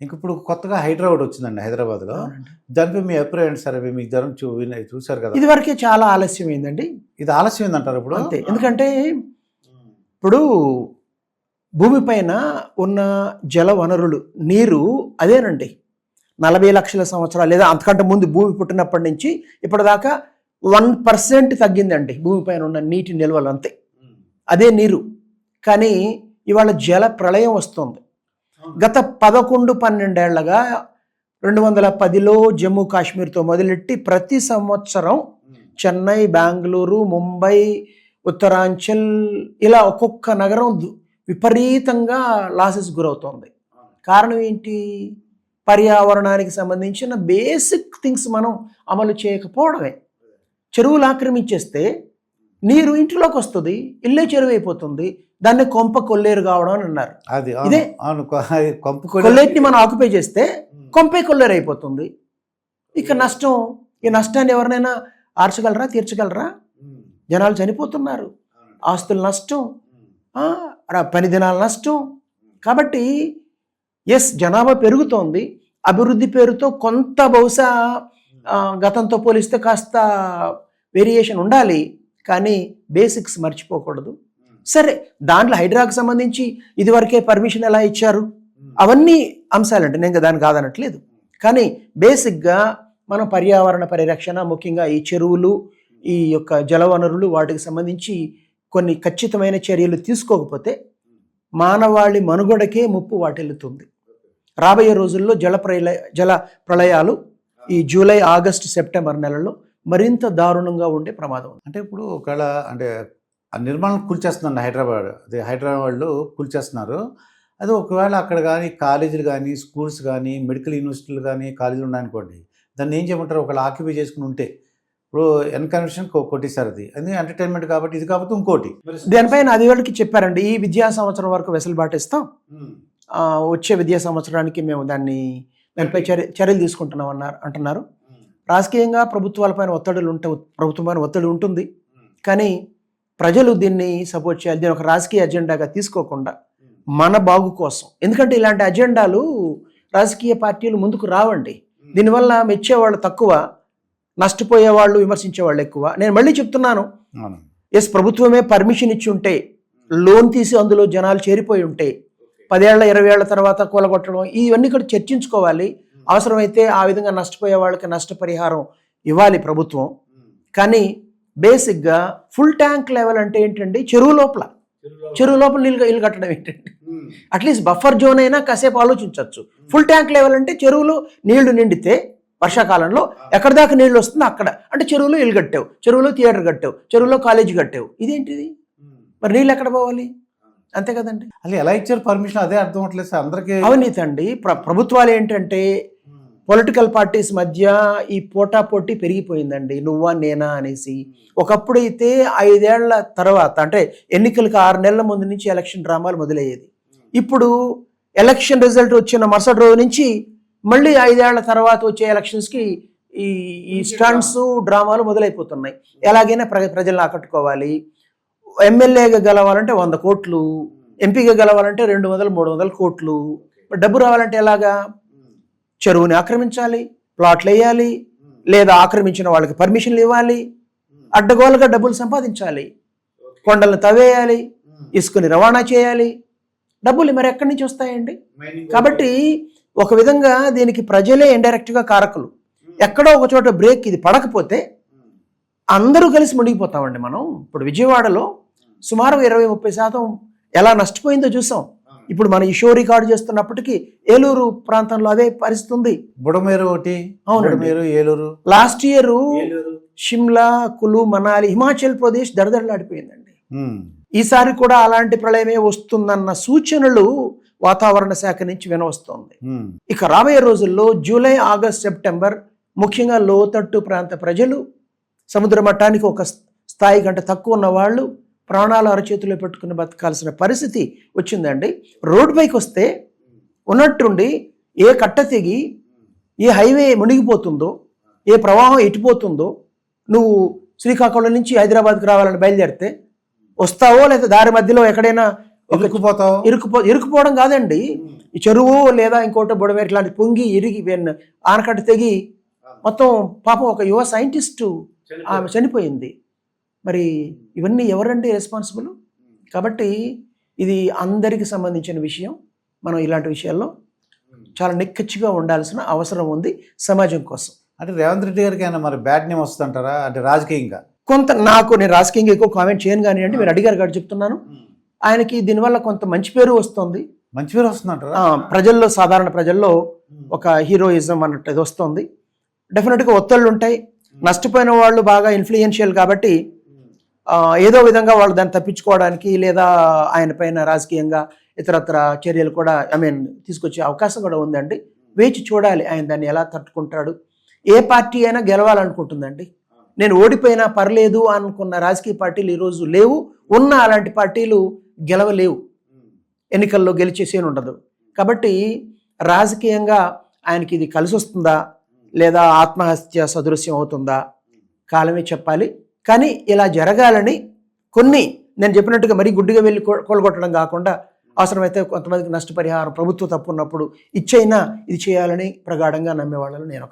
ఇంక ఇప్పుడు కొత్తగా హైడ్రా ఒకటి వచ్చిందండి హైదరాబాద్లో. దానిపై మీ అభిప్రాయం సార్? మీకు జ్వరం చూ చూశారు కదా? ఇది వరకే చాలా ఆలస్యమైందండి ఇది ఆలస్యం ఏందంటారు ఇప్పుడు? అంతే. ఎందుకంటే ఇప్పుడు భూమిపైన ఉన్న జల వనరులు నీరు అదేనండి. నలభై లక్షల సంవత్సరాలు లేదా అంతకంటే ముందు భూమి పుట్టినప్పటి నుంచి ఇప్పటిదాకా వన్ పర్సెంట్ తగ్గిందండి భూమిపైన ఉన్న నీటి నిల్వలు అంతే. అదే నీరు. కానీ ఇవాళ జల ప్రళయం వస్తుంది. గత పదకొండు పన్నెండేళ్ళగా రెండు వందల పదిలో జమ్మూ కాశ్మీర్తో మొదలెట్టి ప్రతి సంవత్సరం చెన్నై బెంగళూరు ముంబై ఉత్తరాంచల్ ఇలా ఒక్కొక్క నగరం విపరీతంగా లాసెస్ గురవుతోంది. కారణం ఏంటి? పర్యావరణానికి సంబంధించిన బేసిక్ థింగ్స్ మనం అమలు చేయకపోవడమే. చెరువులు ఆక్రమించేస్తే నీరు ఇంటిలోకి వస్తుంది ఇల్లే చెరువు అయిపోతుంది దాన్ని కొంప కొల్లేరు కావడం అని అన్నారు. అది ఇదే. కొంపు. కొల్లేటిని మనం ఆక్యుపై చేస్తే కొంపే కొల్లేరు అయిపోతుంది. ఇక నష్టం ఈ నష్టాన్ని ఎవరినైనా ఆర్చగలరా తీర్చగలరా? జనాలు చనిపోతున్నారు. ఆస్తుల నష్టం పని దినాల నష్టం. కాబట్టి ఎస్ జనాభా పెరుగుతోంది. అభివృద్ధి పేరుతో కొంత బహుశా గతంతో పోలిస్తే కాస్త వేరియేషన్ ఉండాలి. కానీ బేసిక్స్ మర్చిపోకూడదు. సరే దాంట్లో హైడ్రాకు సంబంధించి ఇదివరకే పర్మిషన్ ఎలా ఇచ్చారు? అవన్నీ అంశాలంటే నేను ఇంకా దాన్ని కాదనట్లేదు. కానీ బేసిక్గా మనం పర్యావరణ పరిరక్షణ ముఖ్యంగా ఈ చెరువులు ఈ యొక్క జలవనరులు వాటికి సంబంధించి కొన్ని ఖచ్చితమైన చర్యలు తీసుకోకపోతే మానవాళి మనుగడకే ముప్పు వాటిల్లుతుంది. రాబోయే రోజుల్లో జల ప్రళయ జల ప్రళయాలు ఈ జూలై ఆగస్టు సెప్టెంబర్ నెలలో మరింత దారుణంగా ఉండే ప్రమాదం అంటే ఇప్పుడు ఒకవేళ అంటే ఆ నిర్మాణం కూల్చేస్తుందండి హైదరాబాద్. అదే హైదరాబాద్ వాళ్ళు కూల్చేస్తున్నారు. అది ఒకవేళ అక్కడ కానీ కాలేజీలు కానీ స్కూల్స్ కానీ మెడికల్ యూనివర్సిటీలు కానీ కాలేజీలు ఉన్నాయనుకోండి దాన్ని ఏం చేయమంటారు? ఒకవేళ ఆక్యుపై చేసుకుని ఉంటే. ఇప్పుడు ఎన్కన్వెన్షన్ కొట్టేశారు అది. అది ఎంటర్టైన్మెంట్ కాబట్టి ఇది కాబట్టి ఇంకోటి. దానిపైన అది వాళ్ళకి చెప్పారండి ఈ విద్యా సంవత్సరం వరకు వెసులుబాటు ఇస్తాం. ఆ, వచ్చే విద్యా సంవత్సరానికి మేము దాన్ని దానిపై చర్య చర్యలు తీసుకుంటున్నాం అన్నారు అంటున్నారు. రాజకీయంగా ప్రభుత్వాలపైన ఒత్తిడులు ఉంటే ప్రభుత్వం ఒత్తిడి ఉంటుంది. కానీ ప్రజలు దీన్ని సపోర్ట్ చేయాలి. దీన్ని ఒక రాజకీయ అజెండాగా తీసుకోకుండా మన బాగు కోసం. ఎందుకంటే ఇలాంటి అజెండాలు రాజకీయ పార్టీలు ముందుకు రావండి. దీనివల్ల మెచ్చేవాళ్ళు తక్కువ నష్టపోయే వాళ్ళు విమర్శించే వాళ్ళు ఎక్కువ. నేను మళ్ళీ చెప్తున్నాను. ఎస్ ప్రభుత్వమే పర్మిషన్ ఇచ్చి ఉంటే లోన్ తీసి అందులో జనాలు చేరిపోయి ఉంటే పదేళ్ళ ఇరవై ఏళ్ళ తర్వాత కూలగొట్టడం ఇవన్నీ కూడా చర్చించుకోవాలి. అవసరమైతే ఆ విధంగా నష్టపోయే వాళ్ళకి నష్టపరిహారం ఇవ్వాలి ప్రభుత్వం. కానీ బేసిక్గా ఫుల్ ట్యాంక్ లెవెల్ అంటే ఏంటండి? చెరువు లోపల. చెరువు లోపల. నీళ్ళు ఇల్లు కట్టడం ఏంటండి? అట్లీస్ట్ బఫర్ జోన్ అయినా కాసేపు ఆలోచించవచ్చు ఫుల్ ట్యాంక్ లెవెల్ అంటే చెరువులో నీళ్ళు నిండితే వర్షాకాలంలో ఎక్కడి దాకా నీళ్ళు వస్తుందో అక్కడ. అంటే చెరువులో ఇల్లు కట్టావు చెరువులో థియేటర్ కట్టావు చెరువులో కాలేజీ కట్టావు. ఇదేంటిది? మరి నీళ్ళు ఎక్కడ పోవాలి? అంతే కదండి. అసలు ఎలా ఇచ్చారు పర్మిషన్? అదే అర్థం అవట్లేదు సార్. అందరికీ అవినీతి అండి ప్ర- ప్రభుత్వాలు ఏంటంటే పొలిటికల్ పార్టీస్ మధ్య ఈ పోటాపోటీ పెరిగిపోయిందండి. నువ్వా నేనా అనేసి. ఒకప్పుడు అయితే ఐదేళ్ళ తర్వాత అంటే ఎన్నికలకు ఆరు నెలల ముందు నుంచి ఎలక్షన్ డ్రామాలు మొదలయ్యేది. ఇప్పుడు ఎలక్షన్ రిజల్ట్ వచ్చిన మరుసటి రోజు నుంచి మళ్ళీ ఐదేళ్ళ తర్వాత వచ్చే ఎలక్షన్స్కి ఈ ఈ స్టంట్స్ డ్రామాలు మొదలైపోతున్నాయి. ఎలాగైనా ప్ర ప్రజలను ఆకట్టుకోవాలి. ఎమ్మెల్యేగా గెలవాలంటే వంద కోట్లు ఎంపీగా గెలవాలంటే రెండు వందలు మూడు వందల కోట్లు. డబ్బు రావాలంటే ఎలాగా? చెరువుని ఆక్రమించాలి ప్లాట్లు వేయాలి లేదా ఆక్రమించిన వాళ్ళకి పర్మిషన్లు ఇవ్వాలి అడ్డగోలుగా డబ్బులు సంపాదించాలి కొండలను తవ్వేయాలి ఇసుకని రవాణా చేయాలి. డబ్బులు మరి ఎక్కడి నుంచి వస్తాయండి? కాబట్టి ఒక విధంగా దీనికి ప్రజలే ఇండైరెక్ట్గా కారకులు. ఎక్కడో ఒక చోట బ్రేక్ ఇది పడకపోతే అందరూ కలిసి మునిగిపోతామండి మనం. ఇప్పుడు విజయవాడలో సుమారు ఇరవై ముప్పై శాతం ఎలా నష్టపోయిందో చూసాం. ఇప్పుడు మనం ఈ షో రికార్డు చేస్తున్నప్పటికీ ఏలూరు ప్రాంతంలో అదే పరిస్థితి ఉంది బుడమేరు ఒకటి అవునండి. బుడమేరు ఏలూరు లాస్ట్ ఇయర్ షిమ్లా కులు మనాలి హిమాచల్ ప్రదేశ్ దడదడలాడిపోయిందండి. ఈసారి కూడా అలాంటి ప్రళయమే వస్తుందన్న సూచనలు వాతావరణ శాఖ నుంచి వినవస్తోంది. ఇక రాబోయే రోజుల్లో జూలై ఆగస్ట్ సెప్టెంబర్ ముఖ్యంగా లోతట్టు ప్రాంత ప్రజలు సముద్ర మట్టానికి ఒక స్థాయి కంటే తక్కువ ఉన్న వాళ్ళు ప్రాణాలు అరచేతిలో పెట్టుకుని బతకాల్సిన పరిస్థితి వచ్చిందండి. రోడ్ పైకి వస్తే ఉన్నట్టుండి ఏ కట్ట తెగి ఏ హైవే మునిగిపోతుందో ఏ ప్రవాహం ఎటుపోతుందో నువ్వు శ్రీకాకుళం నుంచి హైదరాబాద్కి రావాలని బయలుదేరితే వస్తావో లేదా దారి మధ్యలో ఎక్కడైనా ఇరుక్కుపోతావు? ఇరుక్కుపో ఇరుక్కుపోవడం కాదండి. ఈ చెరువు లేదా ఇంకోటి బుడమేరు ఇట్లాంటి పొంగి ఇరిగి ఆనకట్ట తెగి మొత్తం పాపం ఒక యువ సైంటిస్టు ఆమె చనిపోయింది. మరి ఇవన్నీ ఎవరండి రెస్పాన్సిబుల్ కాబట్టి ఇది అందరికి సంబంధించిన విషయం. మనం ఇలాంటి విషయాల్లో చాలా నిక్కచ్చిగా ఉండాల్సిన అవసరం ఉంది సమాజం కోసం. అంటే రేవంత్ రెడ్డి గారికి అయినా మరి బ్యాడ్ నేమ్ వస్తుంటారా అంటే రాజకీయంగా? కొంత నాకు నేను రాజకీయంగా ఎక్కువ కామెంట్ చేయను కానీ అంటే మీరు అడిగారు కాబట్టి చెప్తున్నాను. ఆయనకి దీనివల్ల కొంత మంచి పేరు వస్తుంది. మంచి పేరు వస్తుందంటారా? ప్రజల్లో సాధారణ ప్రజల్లో ఒక హీరోయిజం అన్నట్టు ఇది వస్తుంది. డెఫినెట్గా ఒత్తిళ్ళు ఉంటాయి నష్టపోయిన వాళ్ళు బాగా ఇన్ఫ్లుయెన్షియల్ కాబట్టి ఏదో విధంగా వాళ్ళు దాన్ని తప్పించుకోవడానికి లేదా ఆయన పైన రాజకీయంగా ఇతరత్ర చర్యలు కూడా ఐ మీన్ తీసుకొచ్చే అవకాశం కూడా ఉందండి. వేచి చూడాలి ఆయన దాన్ని ఎలా తట్టుకుంటాడు. ఏ పార్టీ అయినా గెలవాలనుకుంటుందండి. నేను ఓడిపోయినా పర్లేదు అనుకున్న రాజకీయ పార్టీలు ఈరోజు లేవు. ఉన్న అలాంటి పార్టీలు గెలవలేవు. ఎన్నికల్లో గెలిచేసేని ఉండదు. కాబట్టి రాజకీయంగా ఆయనకి ఇది కలిసి వస్తుందా లేదా ఆత్మహత్య సదృశ్యం అవుతుందా? కాలమే చెప్పాలి. కానీ ఇలా జరగాలని కొన్ని నేను చెప్పినట్టుగా మరీ గుడ్డిగా వెళ్ళి కొలగొట్టడం కాకుండా అవసరమైతే కొంతమందికి నష్టపరిహారం ప్రభుత్వం తప్పున్నప్పుడు ఇచ్చైనా ఇది చేయాలని ప్రగాఢంగా నమ్మేవాళ్ళని నేను